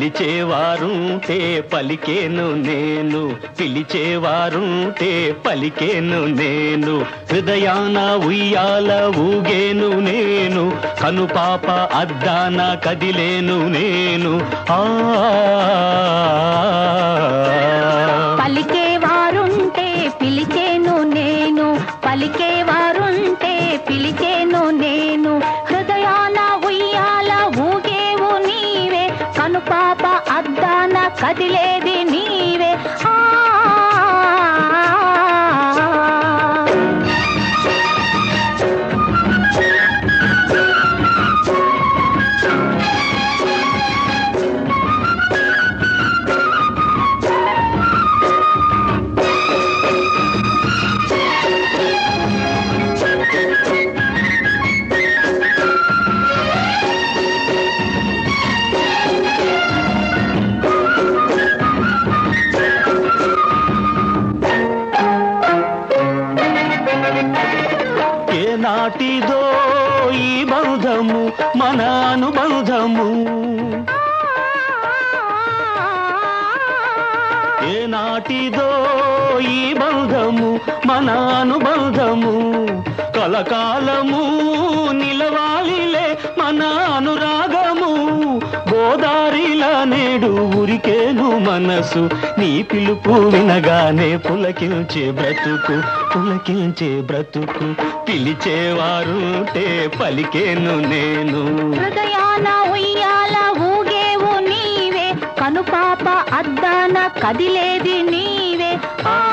పిలిచేవారుంటే పలికేను నేను. పిలిచేవారుంటే పలికేను నేను. హృదయాన ఉయ్యాల ఊగేను నేను. కనుపాప అద్దాన కదిలేను నేను. ఆ. పలికే అద్దాన ఇదో ఈ బంధము మన అనుబంధము ఏ నాటిదో ఈ బంధము మన అనుబంధము కలకాలము నిలవాలిలే మన అనురాగము ఓదారిలా నేడు ఉరికేను మనసు. నీ పిలుపు వినగానే పులకించే బ్రతుకు పులకించే బ్రతుకు. పిలిచేవారుంటే పలికేను నేను. హృదయాన ఉయ్యాల ఊగేవు నీవే. కనుపాప అద్దాన కదిలేది నీవే. ఆ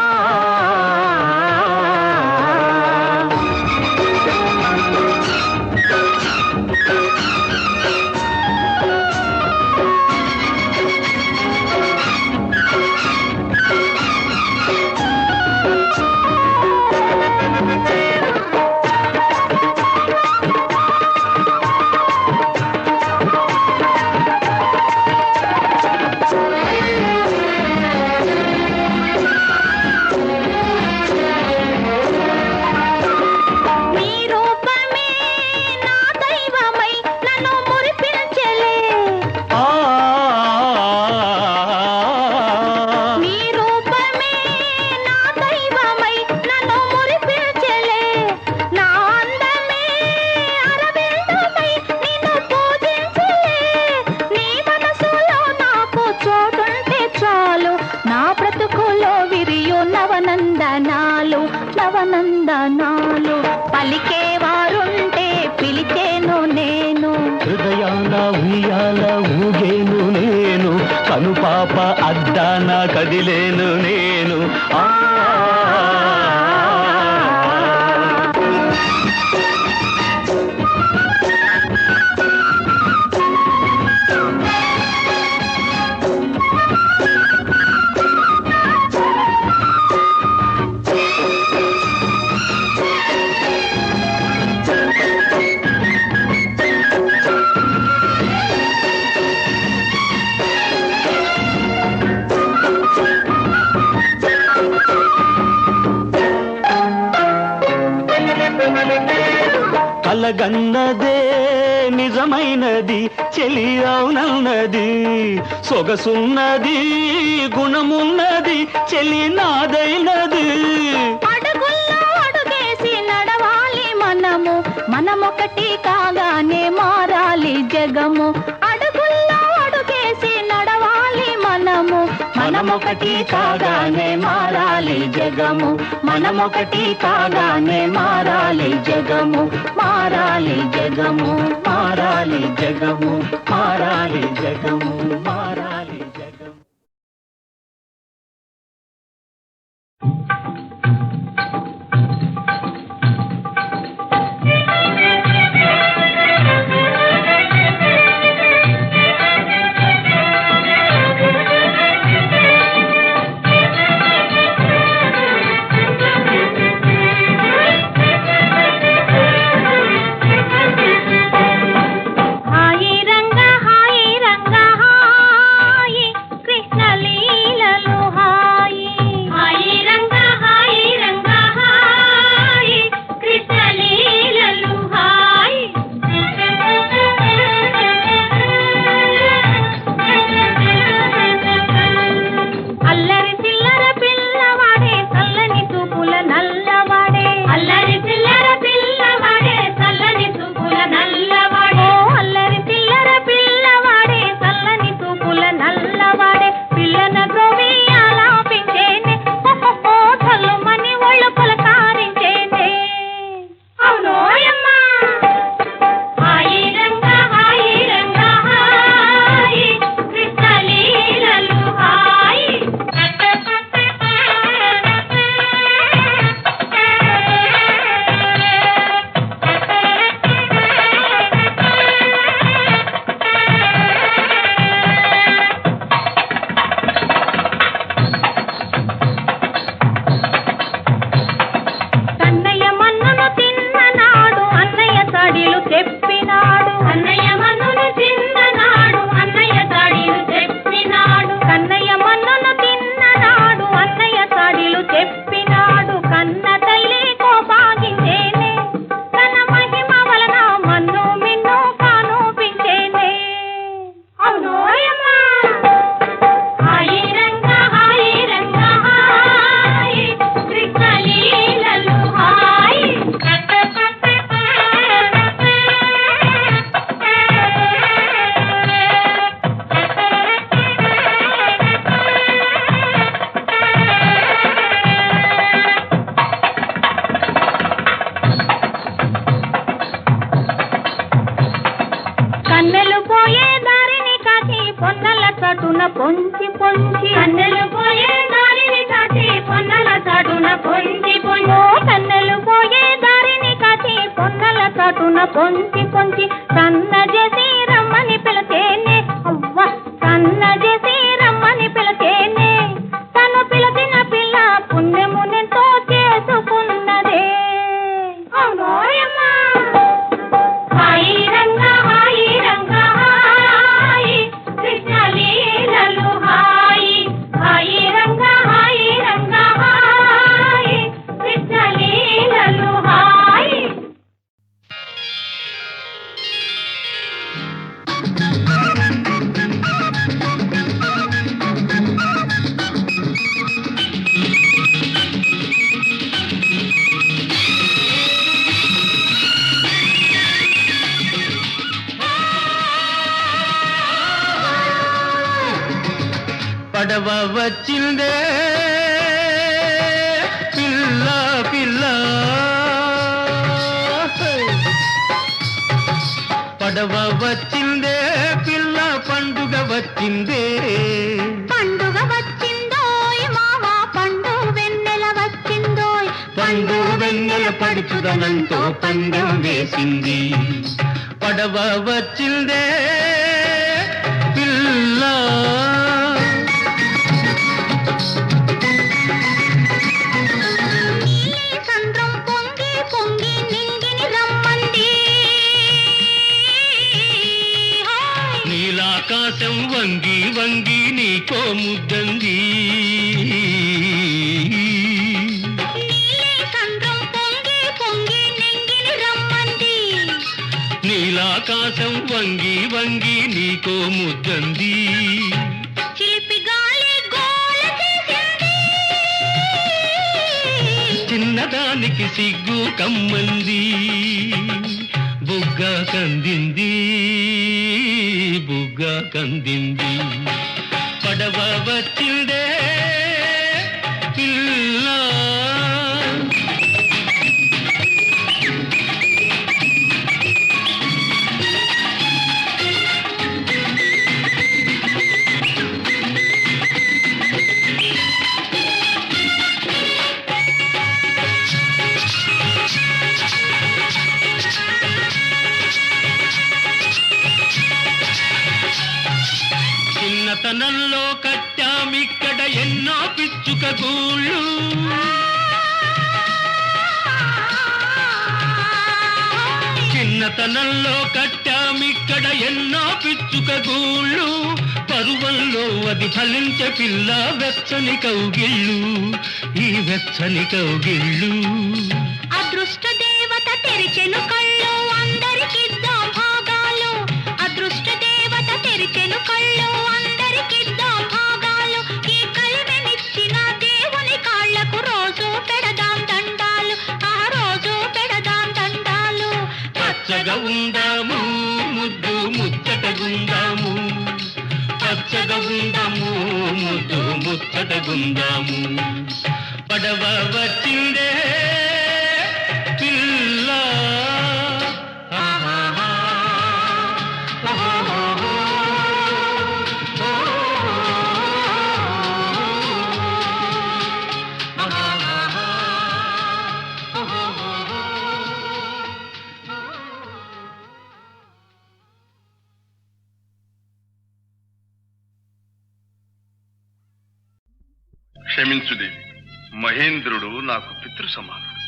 చెలి అవునన్నది సొగసున్నది గుణమున్నది చెలి నాదైనది. నడవాలి మనము మనమొకటి కాగానే మారాలి జగము. మనమొకటి కాగానే మారాలి జగము. మనమొకటి కాగానే మారాలి జగము. మారాలి జగము మారాలి జగము మారాలి జగము మారాలి పడవ వచ్చిందే. పిల్ల పిల్ల. పడవ వచ్చిందే పిల్ల పండుగ వచ్చిందే. పండుగ వచ్చిందోయ్ మావా పండు వెన్నెల వచ్చిందోయ్. పండు వెన్నెల పడుచుదనంతో పందెం వేసింది. పడవ వచ్చిందే పిల్ల. నీలాకాశం వంగి వంగి నీకో ముద్దంది నీలాకాశం వంగి వంగి నీకో ముద్దంది చిన్నదానికి సిగ్గు కమ్మంది. బుగ్గ కందింది. కందింది పడవ వచ్చిందే కట్టామిక్కడ ఎన్నో పిచ్చుక గూళ్ళు. పరువంలో అది ఫలించే పిల్ల వెచ్చని కౌగిళ్ళు. ఈ వెచ్చని కౌగిళ్ళు. అదృష్ట దేవత తెరిచెను కళ్ళు అందరికిద్దాం భాగాలు. అదృష్ట దేవత తెరిచెను కళ్ళు అందరికిద్దాం పచ్చగా ఉందాము ముద్దు ముచ్చటగుందాము పచ్చగా ఉందాము ముద్దు ముచ్చటగుందాము పడవ వచ్చిందే పిల్ల క్షమించు దేవి మహేంద్రుడు నాకు పితృ సమానుడు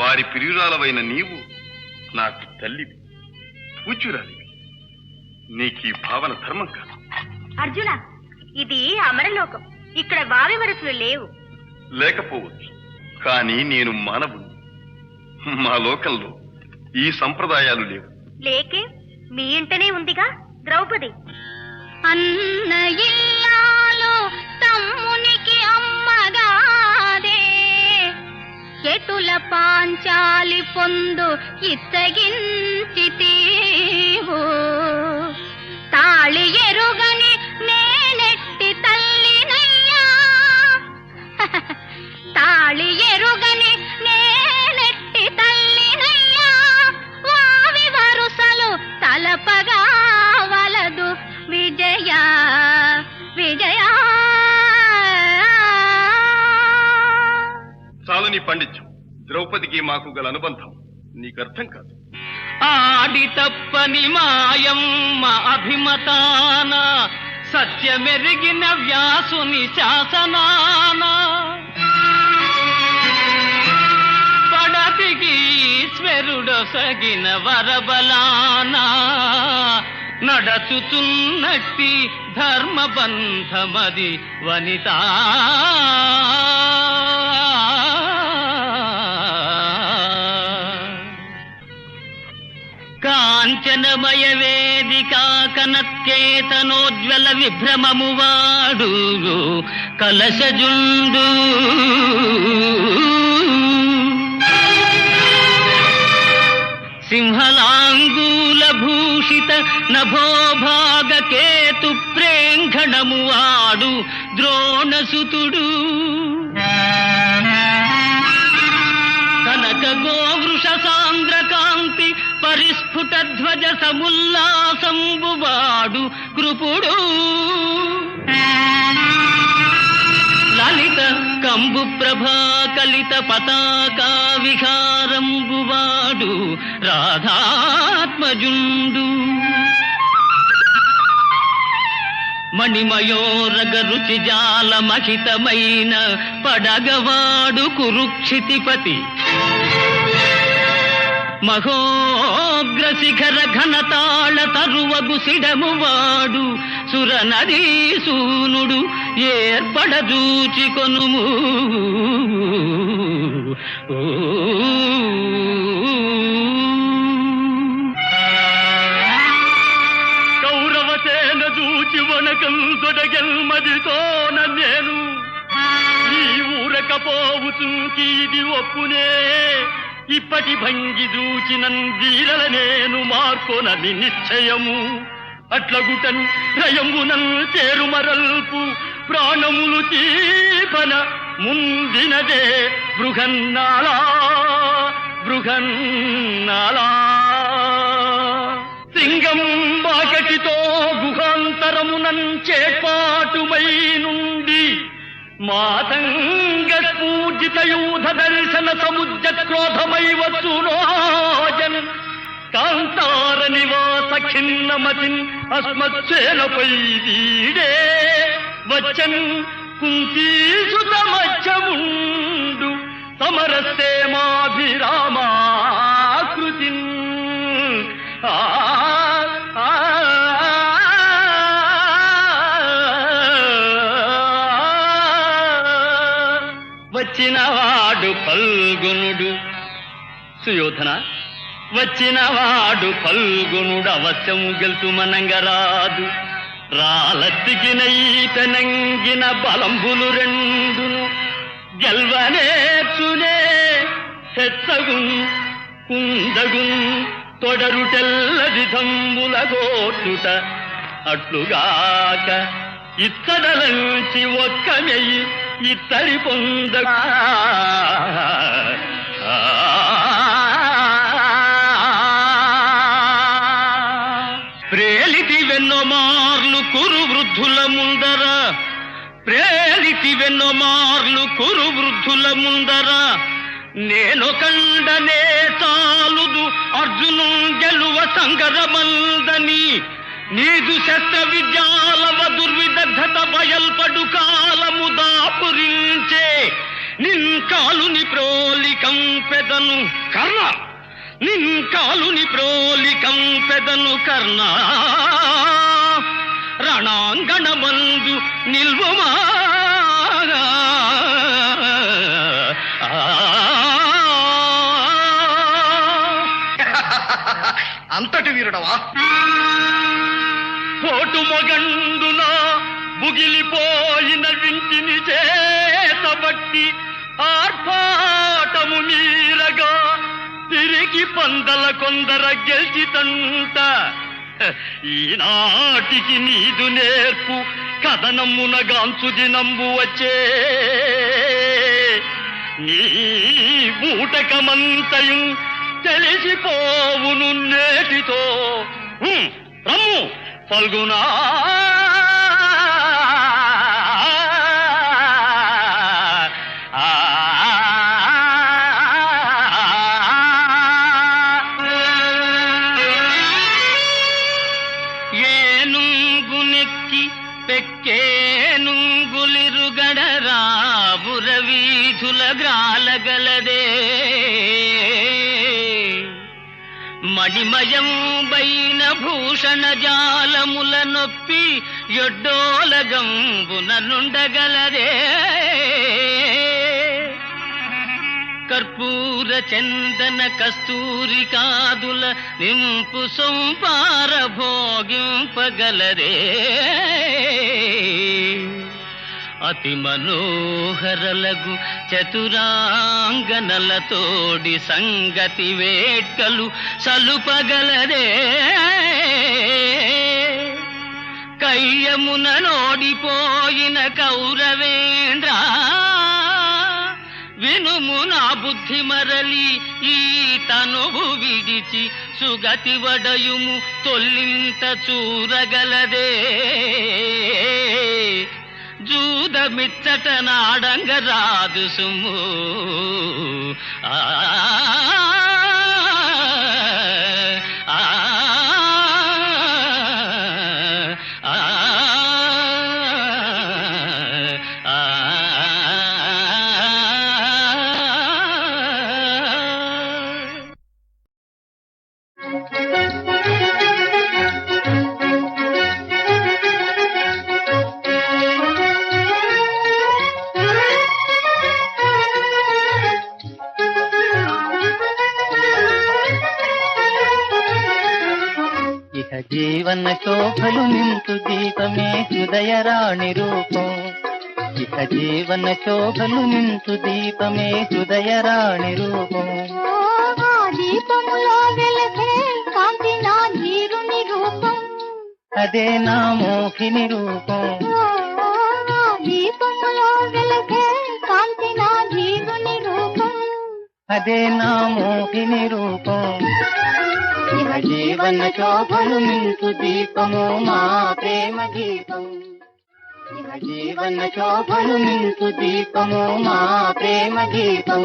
వారి ప్రియురాలవైన నీవు నాకు తల్లివి పూజ్యురాలివి. నీకీ భావన ధర్మం కాదు. అర్జున ఇది అమరలోకం. ఇక్కడ వావి వరసలు లేవు. లేకపోవచ్చు కానీ నేను మానవుని మా లోకంలో ఈ సంప్రదాయాలు లేవు. లేకే మీ ఇంటనే ఉందిగా ద్రౌపది. అన్న ಚಾಲಿ ಪೊಂದು ಇತ್ತಗಿಂಚಿತೀವು ತಾಳಿಯರುಗನೆ ನೇನೆಟ್ಟಿ ತಲ್ಲಿನಯ್ಯ ತಾಳಿಯರುಗನೆ ನೇನೆಟ್ಟಿ ತಲ್ಲಿನಯ್ಯ ವಾವಿ ವರುಸಲು ತಲಪಗಾವಲದು ವಿಜಯ ವಿಜಯ చాలని పండిత్యం ద్రౌపదికి మాకు గల అనుబంధం. నీకు అర్థం కాదు. ఆడి తప్పని మాయం మా అభిమతాన సత్యమెరిగిన వ్యాసుని శాసనాన. పడతికి ఈశ్వరుడొసగిన వరబలాన నడచుచున్నట్టి ధర్మబంధమది వనితా. కాంచనమయ వేదికా కనత్కేతనోజ్వల విభ్రమము వాడు కలశజుండు. సింహలాంగూల భూషిత నభోభాగ కేతు ప్రేంఘణము వాడు ద్రోణసుతుడు. కనక గోవృష సాంద్రకాంతి కాంతి ధ్వజ సముల్లాసంబువాడు కృపుడు. లలిత కంబు ప్రభా కలిత పతాకా విహారంబువాడు రాధాత్మజుండు. మణిమయోరగరుచి జాల మహితమైన పడగవాడు కురుక్షితిపతి. మహోగ్ర శిఖర ఘనతాళ తరువగు సిడమువాడు వాడు సురనదీ సూనుడు ఏర్పడదూచి కొనుము కౌరవసేన చూచి వనకం తొడగెల్మదితోన నేను ఈ ఊరకపోవుచుంకి ఇది ఒప్పునే. ఇప్పటి భంగి దూచినన్ వీరల నేను మార్కొనని నిశ్చయము. అట్లగుటన్ రయమునన్ చేరుమరల్పు ప్రాణములు తీపన ముందినదే బృహన్నాళా బృహన్నాళా. సింగం బాకటితో గుహాంతరమునం చేపాటుమై నుండి మాతంగ పూజిత యూధ దర్శన సముద్ర క్రోధమై వచ్చునోజన్ కాంతార నివాస ఖిన్నమతిన్ అస్మత్సేనపై వీడే వచ్చన్ కుంతీసుత మధ్యముండు సమరస్తే వచ్చినవాడు పల్గొనుడు. సుయోధన వచ్చినవాడు పల్గొనుడు అవశ్యము గెలుతుమనంగరాదు మనంగరాదు. రాలత్తికినై పెనంగిన బలంబులు రెండును. గెల్వనేర్చునే హెచ్చగున్ కుందగున్ తొడరుటెల్లది దంబుల గోటుట అట్లుగాక ఇత్తడలంచి ఒక్క మెయ్యి ఇత్తడి పొంద ప్రేలితి వెన్నో మార్లు కురు వృద్ధుల ముందర. ప్రేలితి వెన్నో మార్లు కురు వృద్ధుల ముందర. నేను కండనే తాలుదు అర్జును గెలువ సంగరమందని. నీదు శస్త్ర విద్యాలవ దుర్విదగ్ధత బయల్పడు కాలము దాపురించే నిన్ కాలుని ప్రోలికం పెదను కర్ణ. నిన్ కాలుని ప్రోలికం పెదను కర్ణ. రణాంగణమందు నిల్వమా. అంతటి వీరుడవా? కోటు మొగండున ముగిలిపోయిన వింటిని చేతబట్టి ఆర్భాటము మీరగా తిరిగి పందల కొందర గెలిచితంట. ఈనాటికి నీదు నేర్పు కథనమున గాంచు దినంబు వచ్చే. నీ బూటకమంతయు తెలిసిపోవును నేటితో. రమ్ము ఫల్గునా. వీధుల గ్రాలగలదే మణిమయం బైన భూషణ జాలముల నొప్పి ఎడ్డోలగంబున నుండగలదే. కర్పూర చందన కస్తూరి కాదుల నింపు సంపార భోగింపగలరే అతి మనోహరలగు చతురాంగనలతోడి సంగతి వేట్కలు సలుపగలదే. కయ్యమున నోడిపోయిన కౌరవేంద్ర వినుము నా బుద్ధి మరలి ఈ తనువు విడిచి సుగతి వడయుము తొల్లింత చూరగలదే. జూదమిచ్చట నాడంగ రాదు సుము ఆ, జీవన శోభలు నింపు దీపమే హృదయరాణి రూపం. ఇహ జీవన శోభలు నింపు దీపమే హృదయరాణి రూపం. దీపములో వెలసే కాంతి నా జీరుని రూపం. అదే నా మోహిని రూపం. దీపములో వెలసే కాంతి నా జీరుని రూపం. అదే నా మోహిని రూపం. ఇహ జీవన శోభను నింపు దీపము మా ప్రేమ దీపం ఇహ జీవన శోభలు నింపు దీపము మా ప్రేమ దీపం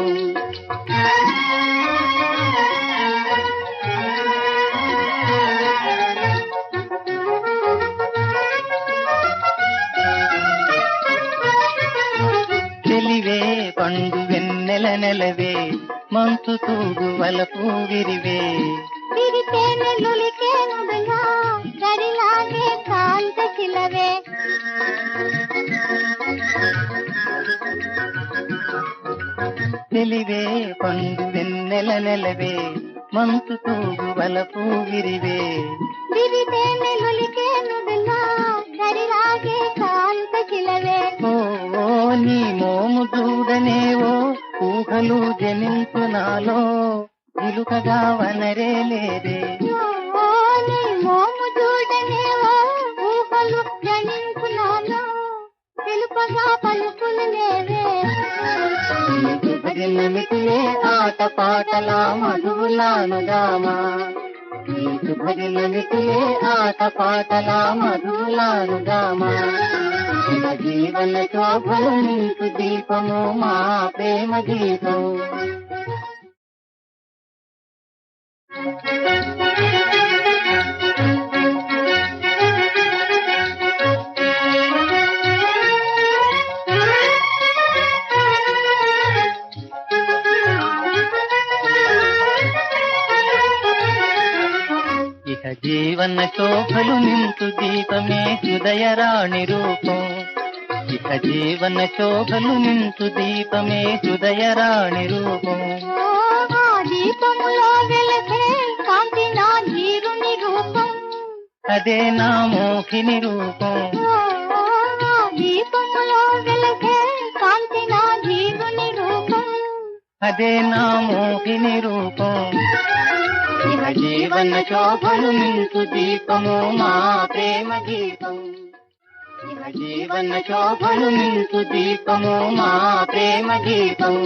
తెలివే పండు వెన్నెల నెలవే మంచు తూగు వలపు విరివే. నులికేను బినా గడిలాగే కాంత శిలవే తెలివే పండు వెన్నెల నెలవే మంచు తూగు వలపు విరివే తిరితేనే నులికేను బినా గడిలాగే కాంత శిలవే ఓ నీ మోము చూడనేవో ఊహలు జనించు నాలో ఇలుకగా వనరే లేదే. మోము చూడనేవో ఊహలు జనించునాను తెలుపగా పలుకులు లేవే. భజన మిటిలే ఆట పాటల మధువులానుగామా నీకు ఆట పాటల మధువులానుగామా జీవన శోభలు నీకు దీపము మా ప్రేమ దీపం ఇక జీవన శోభలు నింపు దీపమే హృదయరాణి రూపం. ఇక జీవన శోభలు నింపు దీపమే హృదయరాణి రూపం. ఆ దీపములో అదే నా మోహిని రూపం. అదే నా మోహిని రూపం. జీవన శోభలు నింపు దీపము మా ప్రేమ దీపం జీవన శోభలు నింపు దీపము మా ప్రేమ దీపం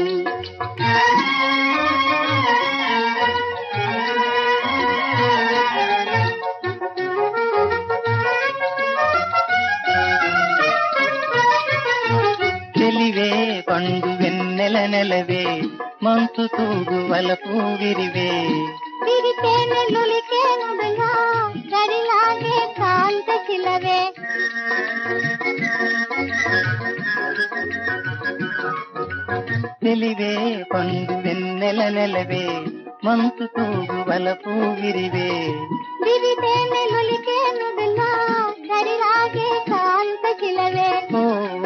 పండు వెన్నెల నెలవే మంచు తూగు నులికేను కా శిలవే తెలివే పండు వెన్నెల నెలవే మంచు తూగు విరితేనే కాంత శిలవే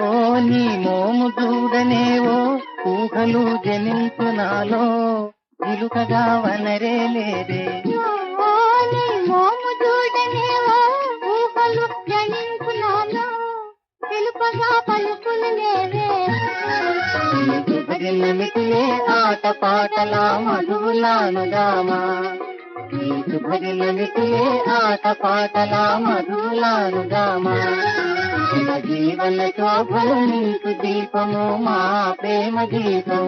ఓ నీ నిన్ను చూడనేవో ఊహలు జనింపు నాలో ఇలుకగా వనరే లేదే మోము చూడనేవో ఊహలు జనింపు తెలుపగా పలుకులు లేవే. భజనమిటిలే ఆట పాటల మధులానుగామా నీకు భజనమిటిలే ఆట పాటల మధులానుగామా జీవన శోభలు నీకు దీపము మా ప్రేమ దీపం